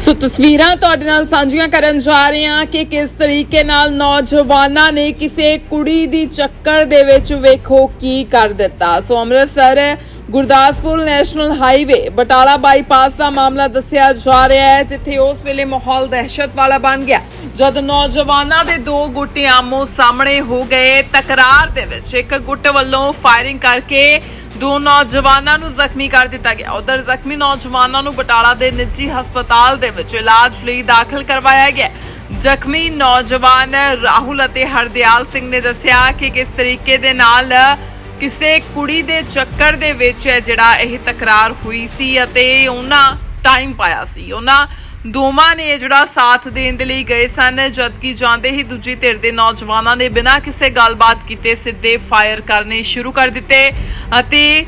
ਸੋ ਤਸਵੀਰਾਂ ਤੁਹਾਡੇ ਨਾਲ ਸਾਂਝੀਆਂ ਕਰਨ ਜਾ ਰਹੇ ਹਾਂ ਕਿ ਕਿਸ ਤਰੀਕੇ ਨਾਲ ਨੌਜਵਾਨਾਂ ਨੇ ਕਿਸੇ ਕੁੜੀ ਦੀ ਚੱਕਰ ਦੇ ਵਿੱਚ ਵੇਖੋ ਕੀ ਕਰ ਦਿੱਤਾ। So Amritsar Gurdaspur national highway Batala bypass ਦਾ ਮਾਮਲਾ ਦੱਸਿਆ ਜਾ ਰਿਹਾ ਹੈ, ਜਿੱਥੇ ਉਸ ਵੇਲੇ ਮਾਹੌਲ ਦਹਿਸ਼ਤ ਵਾਲਾ ਬਣ ਗਿਆ। ਜਦ ਨੌਜਵਾਨਾਂ ਦੇ ਦੋ ਗੁੱਟ ਆਮੋ ਸਾਹਮਣੇ ਹੋ ਗਏ, ਤਕਰਾਰ ਦੇ ਵਿੱਚ ਇੱਕ ਗੁੱਟ ਵੱਲੋਂ ਫਾਇਰਿੰਗ ਕਰਕੇ ਦੋ ਨੌਜਵਾਨਾਂ ਨੂੰ ਜ਼ਖਮੀ ਕਰ ਦਿੱਤਾ ਗਿਆ। ਉਧਰ ਜ਼ਖਮੀ ਨੌਜਵਾਨਾਂ ਨੂੰ ਬਟਾਲਾ ਦੇ ਨਿੱਜੀ ਹਸਪਤਾਲ ਦੇ ਵਿੱਚ ਇਲਾਜ ਲਈ ਦਾਖਲ ਕਰਵਾਇਆ ਗਿਆ। ਜ਼ਖਮੀ ਨੌਜਵਾਨ ਰਾਹੁਲ ਅਤੇ ਹਰਦਿਆਲ ਸਿੰਘ ਨੇ ਦੱਸਿਆ ਕਿ ਕਿਸ ਤਰੀਕੇ ਦੇ ਨਾਲ ਕਿਸੇ ਕੁੜੀ ਦੇ ਚੱਕਰ ਦੇ ਵਿੱਚ ਜਿਹੜਾ ਇਹ ਤਕਰਾਰ ਹੋਈ ਸੀ ਅਤੇ ਉਹਨਾਂ ਟਾਈਮ ਪਾਇਆ ਸੀ। ਉਹਨਾਂ ਦੋਵਾਂ ਨੇ ਜਿਹੜਾ ਸਾਥ ਦੇਣ ਦੇ ਲਈ ਗਏ ਸਨ, ਜਦਕਿ ਜਾਂਦੇ ਹੀ ਦੂਜੀ ਧਿਰ ਦੇ ਨੌਜਵਾਨਾਂ ਨੇ ਬਿਨਾਂ ਕਿਸੇ ਗੱਲਬਾਤ ਕੀਤੇ ਸਿੱਧੇ ਫਾਇਰ ਕਰਨੇ ਸ਼ੁਰੂ ਕਰ ਦਿੱਤੇ ਅਤੇ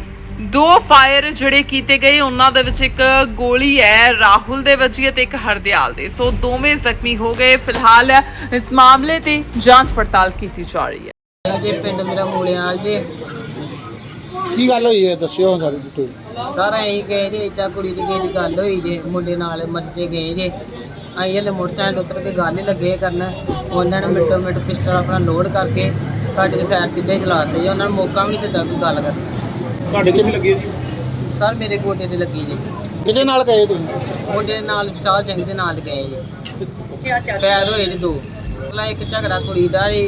ਦੋ ਫਾਇਰ ਜਿਹੜੇ ਕੀਤੇ ਗਏ, ਉਹਨਾਂ ਦੇ ਵਿੱਚ ਇੱਕ ਗੋਲੀ ਹੈ ਰਾਹੁਲ ਦੇ ਵਜੀ ਅਤੇ ਇੱਕ ਹਰਦਿਆਲ ਦੇ। ਸੋ ਦੋਵੇਂ ਜ਼ਖਮੀ ਹੋ ਗਏ। ਫਿਲਹਾਲ ਇਸ ਮਾਮਲੇ ਤੇ ਜਾਂਚ ਪੜਤਾਲ ਕੀਤੀ ਜਾ ਰਹੀ ਹੈ। ਜੇ ਪਿੰਡ ਮੇਰਾ ਮੂਲਿਆਲ ਜੇ ਕੀ ਗੱਲ ਹੋਈ ਹੈ? ਦੱਸਿਓ ਸਾਰੀ ਡਿਟੇਲ ਸਾਰਾ ਇਹੀ ਗਏ ਜੇ ਏਦਾਂ ਕੁੜੀ ਦੀ ਕਿਸੇ ਦੀ ਗੱਲ ਹੋਈ ਜੇ ਮੁੰਡੇ ਨਾਲ ਮੱਤੇ ਗਏ ਜੇ। ਅਸੀਂ ਹਲੇ ਮੋਟਰਸਾਈਕਲ ਉਤਰ ਕੇ ਗੱਲ ਹੀ ਲੱਗੇ ਕਰਨ। ਉਹਨਾਂ ਨੇ ਮਿੰਟੋ ਮਿੰਟ ਪਿਸਟਲ ਆਪਣਾ ਲੋਡ ਕਰਕੇ ਸਾਡੇ ਤੇ ਫਾਇਰ ਸਿੱਧੇ ਚਲਾ ਦਿੱਤੇ ਜੀ। ਉਹਨਾਂ ਨੂੰ ਮੌਕਾ ਵੀ ਨਹੀਂ ਦਿੱਤਾ ਕੋਈ ਗੱਲ ਕਰਨ ਤੁਹਾਡੇ ਕਿਵੇਂ ਲੱਗੀ ਜੀ? ਸਰ ਮੇਰੇ ਗੋਡੇ ਤੇ ਲੱਗੀ ਜੀ। ਕਿਹਦੇ ਨਾਲ ਗਏ ਤੁਸੀਂ? ਗੋਡੇ ਨਾਲ ਵਿਸ਼ਾਲ ਸਿੰਘ ਦੇ ਨਾਲ ਗਏ ਜੀ। ਫਾਇਰ ਹੋਏ ਨੇ ਦੋ। ਪਹਿਲਾਂ ਇੱਕ ਝਗੜਾ ਕੁੜੀ ਦਾ ਸੀ।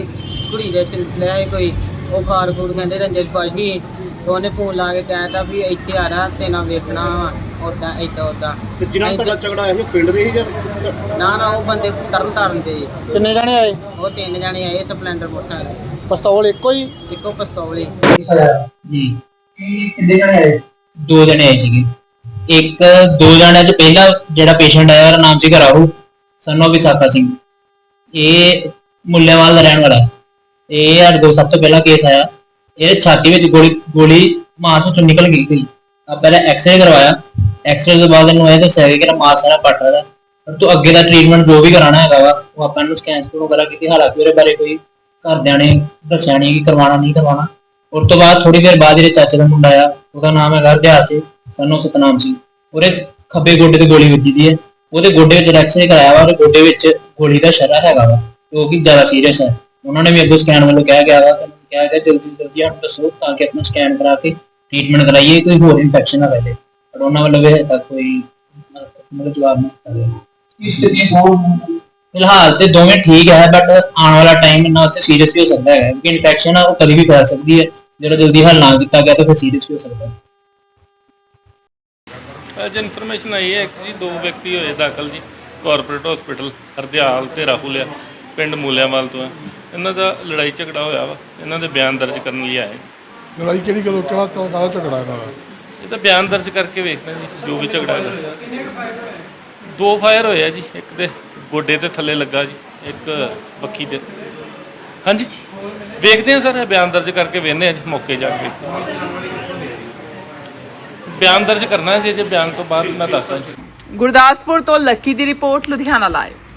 ਕੁੜੀ ਦੇ ਸਿਲਸਿਲੇ ਹੈ ਕੋਈ। ਉਹ ਖਾਰ ਖੂਰ ਕਹਿੰਦੇ ਰੰਜਨ ਪਾਸ਼ੀ ਤੇ ਉਹਨੇ ਫੋਨ ਲਾ ਕੇ ਕਹਿਤਾ ਵੀ ਇੱਥੇ ਆ ਰਿਹਾ ਤੇ ਨਾ ਵੇਖਣਾ ਵਾ ਉਦਾਂ ਏਦਾਂ ਉਦਾਂ ਤੇ ਜਿਨ੍ਹਾਂ ਨਾਲ ਤੁਹਾਡਾ ਝਗੜਾ ਹੋਇਆ ਸੀ ਉਹ ਪਿੰਡ ਦੇ ਹੀ ਜਾਂ ਨਾ ਨਾ ਉਹ ਬੰਦੇ ਤਰਨ ਤਾਰਨ ਦੇ ਜੀ। ਕਿੰਨੇ ਜਾਣੇ ਆਏ? ਉਹ ਤਿੰਨ ਜਣੇ ਆਏ ਸਪਲੈਂਡਰ ਮੋਟਰਸਾਈਕਲ ਪਿਸਤੌਲ ਇੱਕੋ ਹੀ? ਇੱਕੋ ਪਿਸਤੌਲ ਹੀ। ਜੀ। ਕਿੰਨੇ ਜਣੇ ਆਏ? ਦੋ ਜਣੇ ਆਏ ਸੀਗੇ। ਇੱਕ ਦੋ ਜਣਿਆਂ ਚ ਪਹਿਲਾ ਜਿਹੜਾ ਪੇਸ਼ੈਂਟ ਆਇਆ ਉਹਦਾ ਨਾਮ ਸੀਗਾ ਰਾਹੁਲ ਸਾਨੂੰ ਵਿਸਾਖਾ ਸਿੰਘ। ਇਹ ਮੁੱਲੇਵਾਲ ਦਾ ਰਹਿਣ ਵਾਲਾ ਹੈ। ਇਹ ਸਾਡੇ ਕੋਲ ਸਭ ਤੋਂ ਪਹਿਲਾ ਕੇਸ ਆਇਆ। ਇਹ ਛਾਤੀ ਵਿੱਚ ਗੋਲੀ ਗੋਲੀ ਮਾਸ ਵਿੱਚੋਂ ਨਿਕਲ ਗਈ ਸੀ। ਆ ਪਹਿਲਾਂ ਐਕਸਰੇ ਕਰਵਾਇਆ। ਐਕਸਰੇ ਤੋਂ ਬਾਅਦ ਇਹਨੂੰ ਇਹ ਦੱਸਿਆ ਗਿਆ ਕਿ ਮਾਸ ਸਾਰਾ ਪੱਟ ਰਿਹਾ। ਪਰ ਅੱਗੇ ਦਾ ਟ੍ਰੀਟਮੈਂਟ ਜੋ ਵੀ ਕਰਾਣਾ ਹੈਗਾ ਵਾ, ਉਹ ਆਪਾਂ ਨੂੰ ਸਕੈਨ ਸਕੂਨ ਵਗੈਰਾ ਕੀਤੀ ਹਾਲਾਂਕਿ ਉਹਦੇ ਬਾਰੇ ਕੋਈ ਘਰਦਿਆਂ ਨੇ ਦੱਸਿਆ ਨਹੀਂ ਕਿ ਕਰਵਾਉਣਾ, ਨਹੀਂ ਕਰਵਾਉਣਾ। ਉਸ ਤੋਂ ਬਾਅਦ ਥੋੜੀ ਦੇਰ ਬਾਅਦ ਇਹਦੇ ਚਾਚੇ ਦਾ ਮੁੰਡਾ ਆਇਆ। ਉਹਦਾ ਨਾਮ ਹੈਗਾ ਹਰਦਿਆਲ ਸਿੰਘ, ਸਾਨੂੰ ਸਤਨਾਮ ਸੀ ਉਹਦੇ ਖੱਬੇ ਗੋਡੇ ਤੇ ਗੋਲੀ ਵੱਜੀ ਦੀ ਹੈ। ਉਹਦੇ ਗੋਡੇ ਵਿੱਚ ਐਕਸਰੇ ਕਰਾਇਆ ਵਾ, ਉਹਦੇ ਗੋਡੇ ਵਿੱਚ ਗੋਲੀ ਦਾ ਸ਼ਰਾ ਹੈਗਾ ਵਾ, ਜੋ ਕਿ ਜ਼ਿਆਦਾ ਸੀਰੀਅਸ ਹੈ। ਉਹਨਾਂ ਨੇ ਵੀ ਅੱਗੋਂ ਸਕੈਨ ਵੱਲੋਂ ਕਿਹਾ ਗਿਆ ਵਾ ਕਿ ਕਿਹਾ ਗਿਆ ਜਲਦੀ ਤੋਂ ਜਲਦੀ ਸਾਨੂੰ ਦੱਸੋ ਤਾਂ ਕਿ ਆਪਣਾ ਸਕੈਨ ਕਰਾ ਕੇ ਟ੍ਰੀਟਮੈਂਟ ਕਰਾਈਏ ਕੋਈ ਹੋਰ ਇਨਫੈਕਸ਼ਨ ਨਾ ਰਹੇ ਪਰ ਉਹਨਾਂ ਵੱਲੋਂ ਵੀ ਹਜੇ ਤੱਕ ਕੋਈ ਮਤਲਬ ਜਵਾਬ ਨਹੀਂ ਗਿਆ। ਇਸ ਲਈ ਫਿਲਹਾਲ ਤੇ ਦੋਵੇਂ ਠੀਕ ਹੈ ਬਟ ਆਉਣ ਵਾਲਾ ਟਾਈਮ ਇਹਨਾਂ ਉੱਤੇ ਸੀਰੀਅਸ ਵੀ ਹੋ ਸਕਦਾ ਹੈ ਕਿਉਂਕਿ ਇਨਫੈਕਸ਼ਨ ਆ ਉਹ ਕਦੀ ਵੀ ਫੈਲ ਸਕਦੀ ਹੈ। ਜਦੋਂ ਜਲਦੀ ਹੱਲ ਨਾ ਕੀਤਾ ਗਿਆ ਤਾਂ ਫਿਰ ਸੀਰੀਅਸ ਵੀ ਹੋ ਸਕਦਾ ਹੈ। ਅੱਜ ਇਨਫੋਰਮੇਸ਼ਨ ਆਈ ਹੈ ਕਿ ਜੀ ਦੋ ਵਿਅਕਤੀ ਹੋਏ ਦਾਖਲ ਜੀ ਕਾਰਪੋਰੇਟ ਹਸਪੀਟਲ ਹਰਦਿਆਲ ਤੇ ਰਾਹੁਲ ਆ। ਪਿੰਡ ਮੂਲਿਆਂਵਾਲ ਤੋਂ ਆ ਇਹਨਾਂ ਦਾ ਲੜਾਈ ਝਗੜਾ ਹੋਇਆ ਵਾ। ਇਹਨਾਂ ਦੇ ਬਿਆਨ ਦਰਜ ਕਰਨ ਲਈ ਆਏ। ਲੜਾਈ ਕਿਹੜੀ ਗੱਲੋਂ? ਕਿਹੜਾ ਤਾਂ ਕਾਹਦਾ ਝਗੜਾ ਇਹਨਾਂ ਦਾ? ਇਹ ਤਾਂ ਬਿਆਨ ਦਰਜ ਕਰਕੇ ਵੇਖਦੇ ਹਾਂ ਜੀ ਜੋ ਵੀ ਝਗੜਾ ਹੈਗਾ। ਦੋ ਫਾਇਰ ਹੋਏ ਆ ਜੀ ਇੱਕ ਦੇ ਗੋਡੇ ਤੇ ਥੱਲੇ ਲੱਗਾ ਜੀ ਇੱਕ ਬੱਖੀ ਤੇ। ਹਾਂਜੀ ਵੇਖਦੇ ਹਾਂ ਸਰ ਇਹ ਬਿਆਨ ਦਰਜ ਕਰਕੇ ਵੇਖਦੇ ਆ ਜੀ ਮੌਕੇ ਜਾ ਕੇ। ਬਿਆਨ ਦਰਜ ਕਰਨਾ ਹੈ ਜੀ ਜੇ ਬਿਆਨ ਤੋਂ ਬਾਅਦ ਮੈਂ ਦੱਸਦਾ ਜੀ। ਗੁਰਦਾਸਪੁਰ ਤੋਂ ਲੱਕੀ ਦੀ ਰਿਪੋਰਟ ਲੁਧਿਆਣਾ ਲਾਈਵ।